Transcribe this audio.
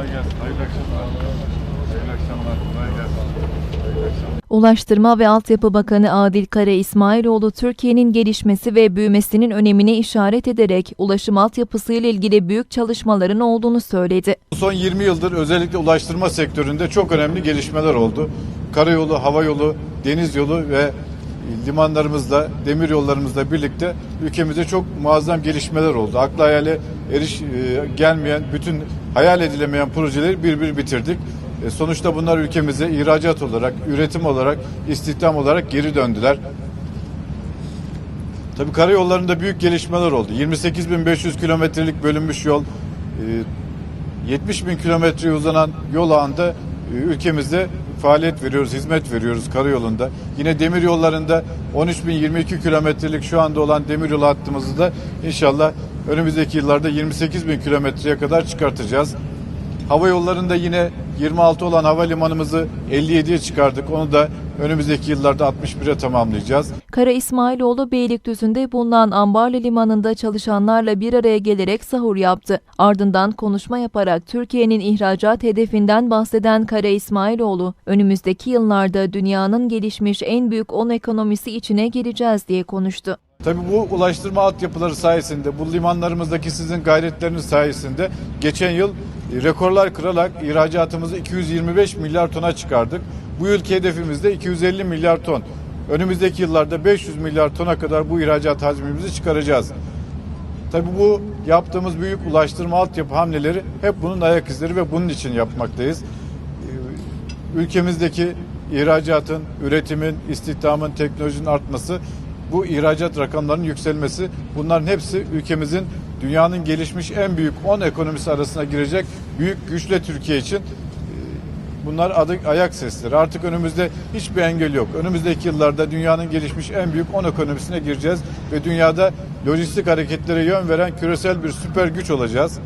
Kolay gelsin. Hayırlı akşamlar. Hayırlı akşamlar. Kolay gelsin. Hayırlı akşamlar. Ulaştırma ve Altyapı Bakanı Adil Kara İsmailoğlu Türkiye'nin gelişmesi ve büyümesinin önemine işaret ederek ulaşım altyapısı ile ilgili büyük çalışmaların olduğunu söyledi. Son 20 yıldır özellikle ulaştırma sektöründe çok önemli gelişmeler oldu. Karayolu, hava yolu, deniz yolu ve limanlarımızla, demir yollarımızla birlikte ülkemizde çok muazzam gelişmeler oldu. Akla hayale eriş e, gelmeyen, bütün hayal edilemeyen projeleri bir bir bitirdik. E, sonuçta bunlar ülkemize ihracat olarak, üretim olarak, istihdam olarak geri döndüler. Tabii karayollarında büyük gelişmeler oldu. 28.500 kilometrelik bölünmüş yol, e, 70 bin kilometreye uzanan yol ağında e, ülkemizde faaliyet veriyoruz, hizmet veriyoruz karayolunda. Yine demir yollarında 13 bin 22 kilometrelik şu anda olan demir yolu hattımızı da inşallah önümüzdeki yıllarda 28 bin kilometreye kadar çıkartacağız. Hava yollarında yine 26 olan havalimanımızı 57'ye çıkardık. Onu da önümüzdeki yıllarda 61'e tamamlayacağız. Kara İsmailoğlu Beylikdüzü'nde bulunan Ambarlı Limanı'nda çalışanlarla bir araya gelerek sahur yaptı. Ardından konuşma yaparak Türkiye'nin ihracat hedefinden bahseden Kara İsmailoğlu, önümüzdeki yıllarda dünyanın gelişmiş en büyük 10 ekonomisi içine gireceğiz diye konuştu. Tabii bu ulaştırma altyapıları sayesinde, bu limanlarımızdaki sizin gayretleriniz sayesinde geçen yıl rekorlar kırarak ihracatımızı 225 milyar tona çıkardık. Bu yılki hedefimiz de 250 milyar ton. Önümüzdeki yıllarda 500 milyar tona kadar bu ihracat hacmimizi çıkaracağız. Tabii bu yaptığımız büyük ulaştırma altyapı hamleleri hep bunun ayak izleri ve bunun için yapmaktayız. Ee, Ülkemizdeki ihracatın, üretimin, istihdamın, teknolojinin artması, bu ihracat rakamlarının yükselmesi bunların hepsi ülkemizin dünyanın gelişmiş en büyük 10 ekonomisi arasına girecek büyük güçle Türkiye için Bunlar adı, ayak sesleri. Artık önümüzde hiçbir engel yok. Önümüzdeki yıllarda dünyanın gelişmiş en büyük 10 ekonomisine gireceğiz ve dünyada lojistik hareketlere yön veren küresel bir süper güç olacağız.